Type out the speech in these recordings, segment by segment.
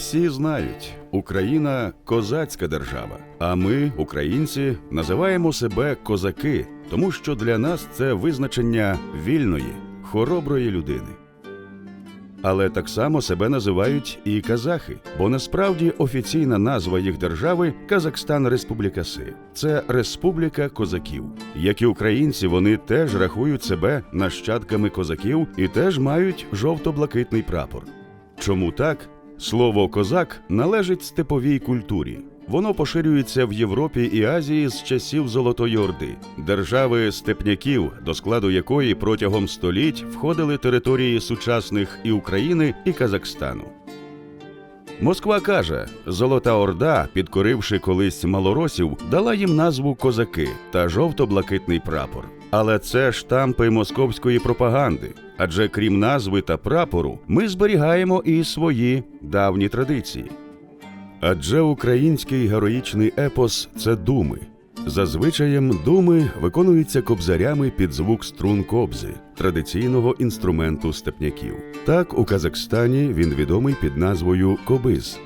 Всі знають, Україна козацька держава. А ми, українці, називаємо себе козаки, тому що для нас це визначення вільної, хороброї людини. Але так само себе називають і казахи, бо насправді офіційна назва їх держави Казахстан Республікаси. Це Республіка козаків. Як і українці, вони теж рахують себе нащадками козаків і теж мають жовто-блакитний прапор. Чому так? Слово козак належить степовій культурі. Воно поширюється в Європі і Азії з часів Золотої Орди, держави степняків, до складу якої протягом століть входили території сучасних і України, і Казахстану. Москва каже, Золота Орда, підкоривши колись малоросів, дала їм назву козаки та жовто-блакитний прапор. Але це штампи московської пропаганди. Адже крім назви та прапору, ми зберігаємо і свої давні традиції. Адже український героїчний епос це думи. Зазвичаєм думи виконуються кобзарями під звук струн кобзи, традиційного інструменту степняків. Так у Казахстані він відомий під назвою Кобиз.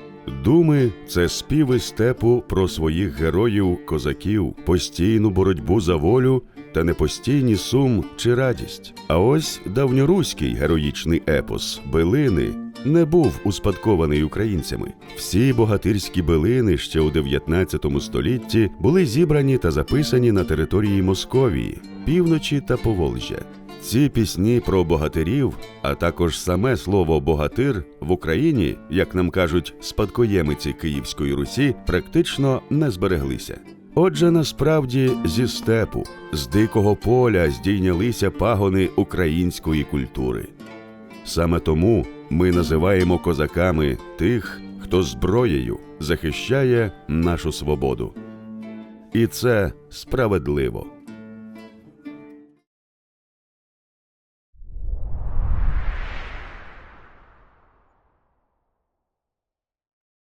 Думи це співи степу про своїх героїв, козаків, постійну боротьбу за волю та непостійні сум чи радість. А ось давньоруський героїчний епос Билини не був успадкований українцями. Всі богатирські билини ще у 19 столітті були зібрані та записані на території Московії, півночі та Поволжя. Ці пісні про богатирів, а також саме слово богатир в Україні, як нам кажуть, спадкоємиці Київської Русі, практично не збереглися. Отже, насправді зі степу, з дикого поля здійнялися пагони української культури. Саме тому ми називаємо козаками тих, хто зброєю захищає нашу свободу. І це справедливо.